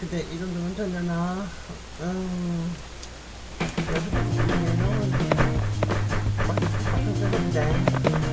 근데 이 정도면 되려나? 음, 여섯 번째는 어떻게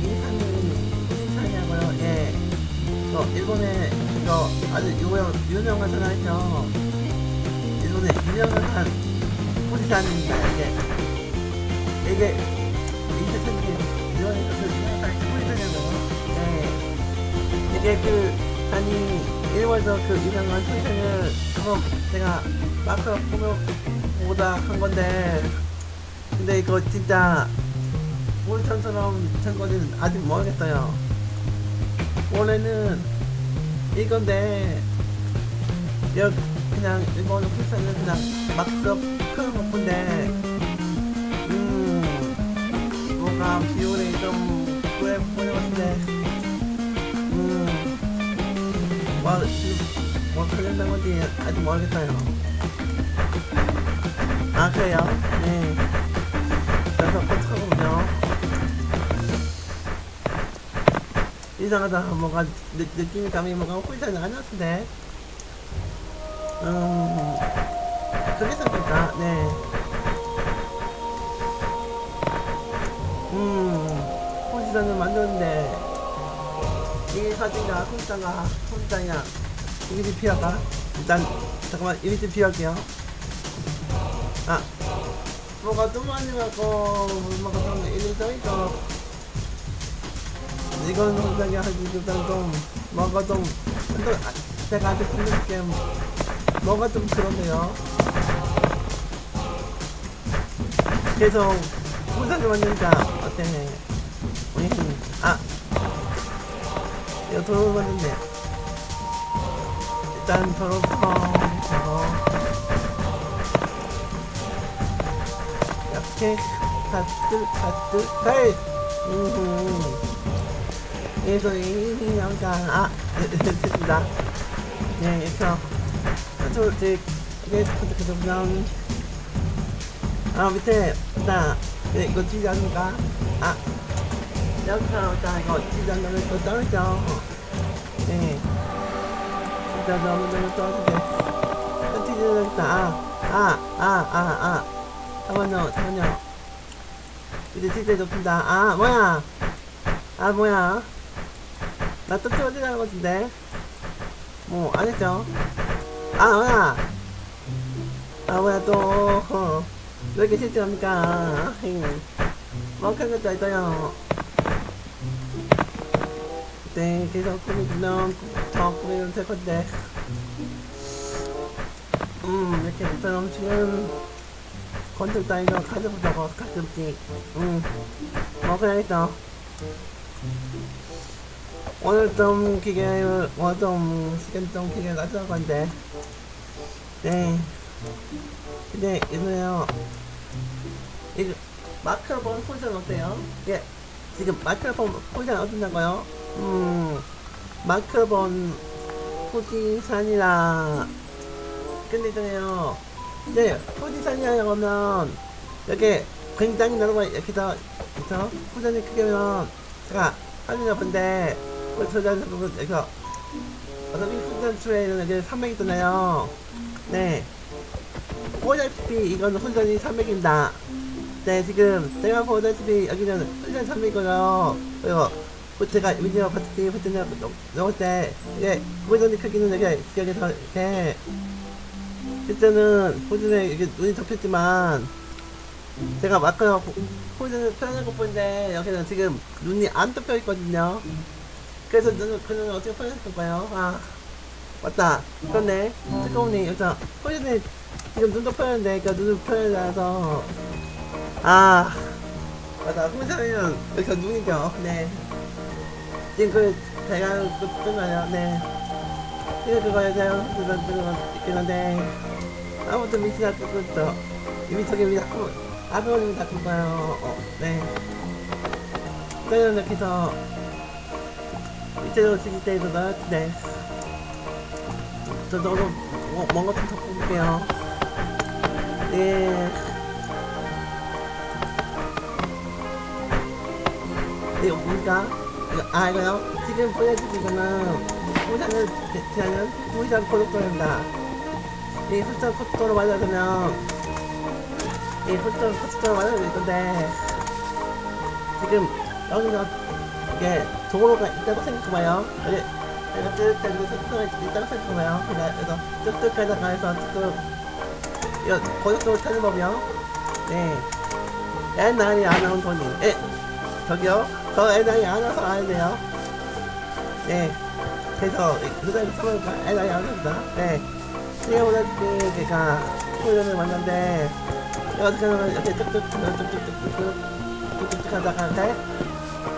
그러니까 이 선임이 호시선이라고요 예 이거 일본에 이거 아주 유명 유명한 사람이죠 일본의 유명한 포지션입니다. 이게 이게 인터넷이 유명한 그 유명한 포지션이라고요. 네, 이게 그 아니 일본에서 그 유명한 포지션을 한번 제가 마크 보면 보다 한 건데 근데 이거 진짜 된 건지는 아직 모르겠어요. 원래는 이건데 여기 그냥 일본 풀산은 그냥 막급 큰 목표인데 음 뭔가 비율이 좀 그래 보이는 것 같은데 음뭐 지금 뭐 관련된 건지 아직 모르겠어요 아 그래요? 네 이상하다 뭔가 느, 느낌이 감이 뭔가 풀산이 아니었는데 음, 그럴까? 네. 음, 폰시단을 만드는데, 이 사진과 폰시단과 폰시단이야. 이게 좀 필요할까? 일단, 잠깐만, 이게 좀 필요할게요. 아, 뭐가 좀 많이 갖고, 뭐가 좀써 있어. 이건 하지, 일단 좀, 뭐가 좀, 또, 아, 제가 아직 궁금한 게, 뭐가 좀 그러네요. 계속 혼자서 만드니까 어때? 우리 아 이거 돌아봤는데 일단 졸업성 저거 이렇게 가뜨 가뜨 가이 음흠 그래서 이 영상 아 됐습니다 네 이렇게 저, 제, 네, 그, 그, 그냥, 아, 밑에, 나, 네, 이거 지지 않는가? 아, 하고, 자, 이거 지지 않는 거 떨어져. 네. 진짜 너무 너무 떨어지게. 지지 않는다. 아, 아, 아, 아, 아. 잠깐만요, 잠깐만요. 이제 진짜 높습니다. 아, 뭐야? 아, 뭐야? 나또 떨어지는 것 같은데? 뭐, 안 했죠? 아, 뭐야? 아, 뭐야, 또, 어, 왜 이렇게 실수합니까? 뭐, 큰 것도 있어요. 네, 계속 꾸미면 더 꾸미면 될 건데. 음, 이렇게 저는 지금 건축 따위가 가져보자고 가끔씩. 음, 뭐, 그래야겠다. 오늘 좀 기계, 오늘 좀 시간 좀 기계 가져갈 건데. 네. 근데 이거요. 이거 마크로폰 포지션 어때요? 예. 지금 마크로폰 포지션 어떠냐고요? 음, 마크로폰 포지션이라. 근데 있잖아요. 네, 포지션이라고 하면 이렇게 굉장히 넓어 이렇게 더 그래서 포지션이 크게면 제가 하늘 높은데 그 저자는 이렇게 어차피 훈련 추에는 이제 300 있잖아요. 네. 보다시피 이건 훈련이 300입니다. 네, 지금 제가 보다시피 여기는 훈련 300이고요. 그리고 그 제가 미디어 파티 훈련 넣을 때 이게 훈련이 크기는 이게 여기서 이렇게 실제는 호준에 이게 눈이 덮였지만 제가 마크가 호준을 표현하고 보는데 여기는 지금 눈이 안 덮여 있거든요. 그래서 눈을 그 눈을 어떻게 표현했을까요? 아 맞다. 그렇네. 뜨거우니 여기서 호준이 지금 눈 덮였는데 그 눈을 표현해서 아 맞다. 호준이는 여기서 눈이죠. 네. 지금 그 제가 그 끝나요. 네. 이거 대한 그거 그거 있긴 한데 아무튼 미치가 그거죠. 이미 저기 위 자꾸 아버님이 다 그거요. 어, 네. 그래서 이렇게 해서 이제는 이제는 네. 저 저도 뭐, 뭔가 좀 섞어볼게요. 네. 네, 뭔가 아 이거요? 지금 보여주는 거는 우산을 대체하는 우산 콜록토입니다. 이 후천 콜록토로 맞아주면 이 후천 콜록토로 맞아줄 건데 지금 여기서 이게 도로가 있다고 생각해봐요. 여기 내가 쭉 가지고 생각할 있다고 생각해봐요. 그래서 쭉쭉 가다가 해서 조금 이런 고속도로 찾는 법이요. 네. 옛날에 안 나온 돈이. 예. 저기요. 저 옛날에 안 와서 알야 돼요. 네. 그래서 그사람이 써보니까 옛날에 안 왔습니다. 네. 그래오늘 제가 훈련을 왔는데 어떻게 하면 이렇게 쭉쭉 쭉쭉쭉쭉쭉쭉 하다가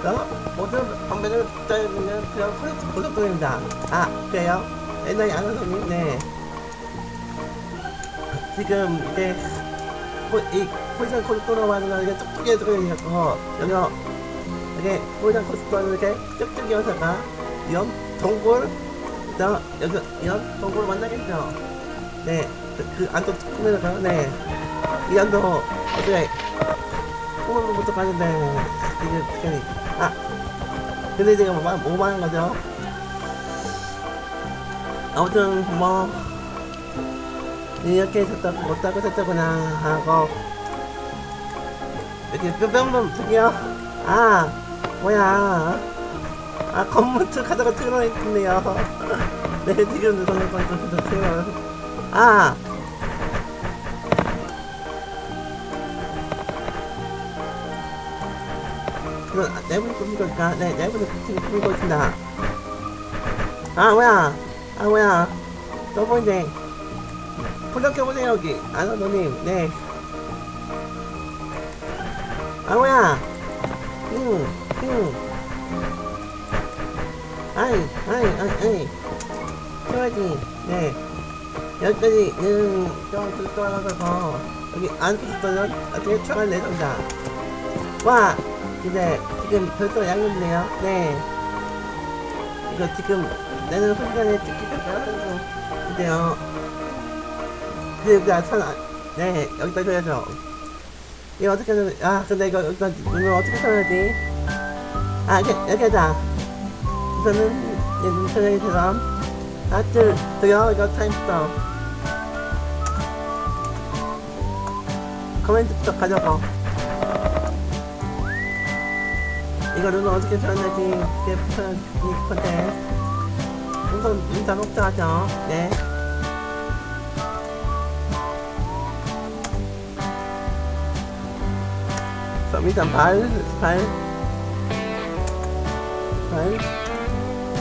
어? 모든 방배는 국자에는 그냥 그 퀄리티 고속도입니다. 아, 그래요? 옛날에 아는 손님? 네. 지금 이게 뭐, 이 포지션 고속도로 하는 건 이게 뚝뚝이 들어있고 여기서 이게 포지션 고속도로는 이렇게 뚝뚝이 여사가 이런 동굴 그다 여기 이런 동굴 만나겠죠? 네. 그, 그 안쪽 뚜껑에다가 네. 이 안도 어떻게 꿈을 못 가는데 이게 어떻게 근데 제가 뭐, 뭐 말한 거죠? 아무튼 뭐 이렇게 했었다고 못하고 했었구나 하고. 이렇게 뿅뿅뿅 저기요 아 뭐야. 아 건물트 가다가 들어있네요. 네 지금 누구는 건물트 들어 아 그럼 내분이 꾸미고 있다 네 내분이 꾸미고 있습니다. 아 뭐야? 아 뭐야? 또 보이네 불러켜 보세요 여기. 아나노님 네. 아 뭐야? 응 응. 아이 아이 아이 아이. 해야지. 네. 여기까지 응좀 돌아가서 여기 안쪽부터는 어떻게 추가 내던다. 와 근데 지금 별도 양념이네요 네 이거 지금 내는 순간에 찍히겠다 근데요 그니까 천, 네, 여기다 줘야죠. 이거 어떻게 하면, 아, 근데 이거, 여기다, 눈을 어떻게 써야지? 아, 여기, 여기 하자. 우선은, 예, 눈처럼, 하트, 저요, 이거 타임스터. 코멘트부터 가져고. 이거 눈을 어떻게 표현하지? 이게 표현, 이 컨텐츠. 우선, 눈 작업자 하죠. 네. 그럼 일단 발, 발, 발.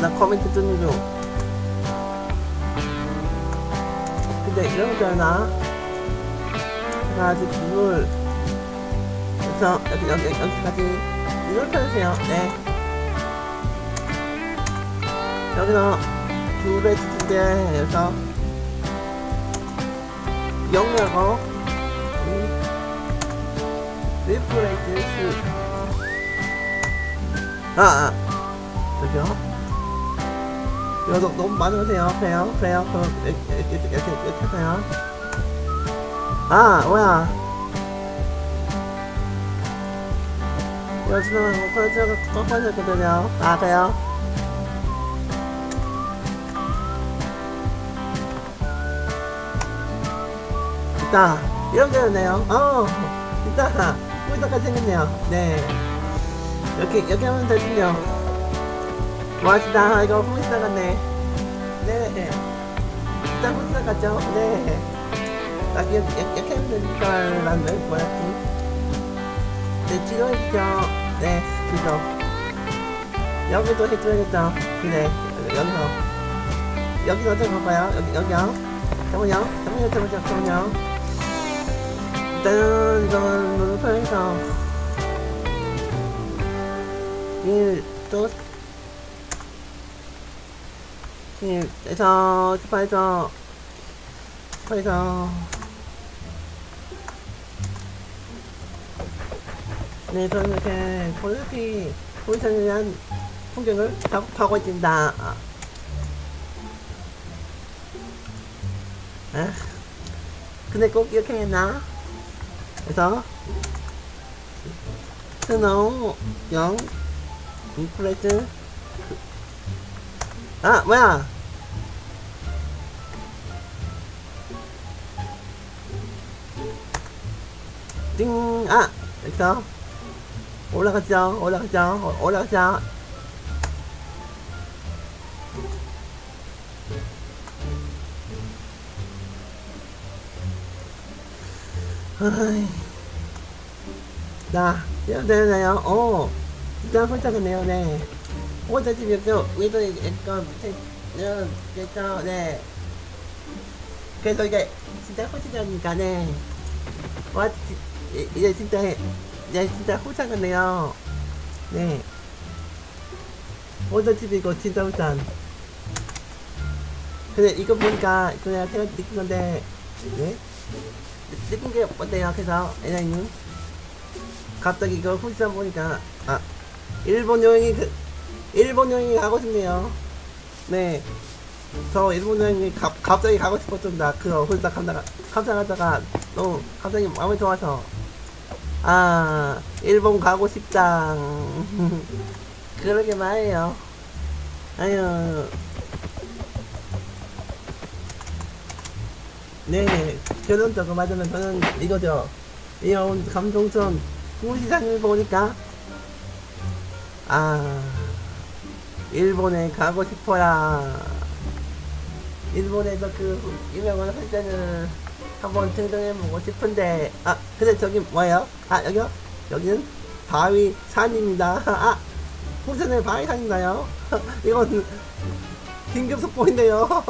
나 코멘트 뜨는 중. 근데 이런 거잖아. 나 아직 눈을, 그래서 여기, 여기, 여기까지 눈을 펴주세요. 네. 여기서 둘에 두개 여기서 영하고 음. 리프레이트 아, 아. 이거 너, 너무 많으세요. 그래요? 그래요? 그럼 이렇게 이렇게 이렇게 이렇게, 이렇게 하세요. 아 뭐야 이거 지나가고 터져가 꺾어졌거든요. 아 그래요? 있다 이런 게였네요. 어 있다 꿀떡같이 생겼네요. 네. 이렇게 이렇게 하면 되군요. 멋있다. 이거 후미스 같네. 네. 일단 후미스 같죠? 네. 아, 이렇게, 이렇게 하면 되니까, 난 왜, 뭐였지? 네, 지도해주죠. 네, 지도. 여기도 해줘야겠죠. 그래, 여기서. 여기서 어떻게 가봐요? 여기, 여기요. 잠깐만요. 잠깐만요, 잠깐만요, 잠깐만요. 일단은, 이건, 눈을 서 1, 또, 1, 에서, 스파에서, 스파에서, 네, 저는 이렇게 볼피 포지션에 대한 풍경을 작업하고 있습니다. 아, 아, 근데 꼭 이렇게 했나? 그래서 스노우 0 인플레이트. 아 뭐야? 띵아 여기서 올라갔죠 올라갔죠 어, 올라갔죠 어이. 자, 이렇게 되나요? 오, 진짜 홀짝이네요, 네. 혼자 집이 없죠? 위도 밑에, 이런, 그래서, 네. 그래서 이게, 진짜 홀짝이니까, 네. 와, 이제 진짜, 네, 진짜 홀짝이네요. 네. 혼자 집이고, 진짜 홀짝. 근데 이거 보니까, 그냥 제가 느낀 건데, 네? 느- 느낀 게 어때요? 그래서, 에나님? 갑자기 이거 후지다 보니까 아 일본 여행이 그 일본 여행이 가고 싶네요. 네, 저 일본 여행이 가, 갑자기 가고 싶었습니다. 그거 후지다 감다가 감상하다가 너무 갑자기 마음이 좋아서 아 일본 가고 싶다. 그러게 말이에요. 아유. 네, 결론적으로 말하면 저는 이거죠. 이온 감동선 후시장을 보니까 아 일본에 가고 싶어야 일본에서 그 유명한 회전을 한번 등등해 보고 싶은데 아 근데 저기 뭐예요? 아 여기요? 여기는 바위 산입니다 아 후전에 바위 산인가요? 이건 긴급 속보인데요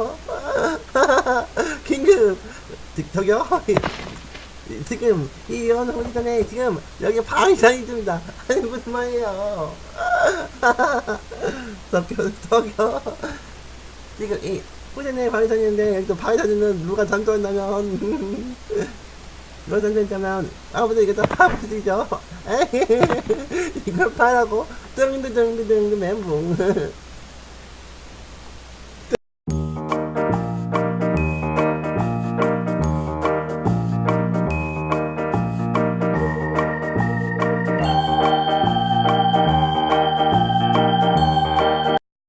긴급 저- 저기요 지금 이런 오기 전에 지금 여기 방산이 있습니다. 아니 무슨 말이에요? 저기요 저기요 지금 이 꾸준히 바위산인데 또 바위산이는 누가 단조한다면 누가 단조했다면 아버지에게 다 파버리죠. 이걸 파라고 뚱뚱뚱뚱뚱 멘붕.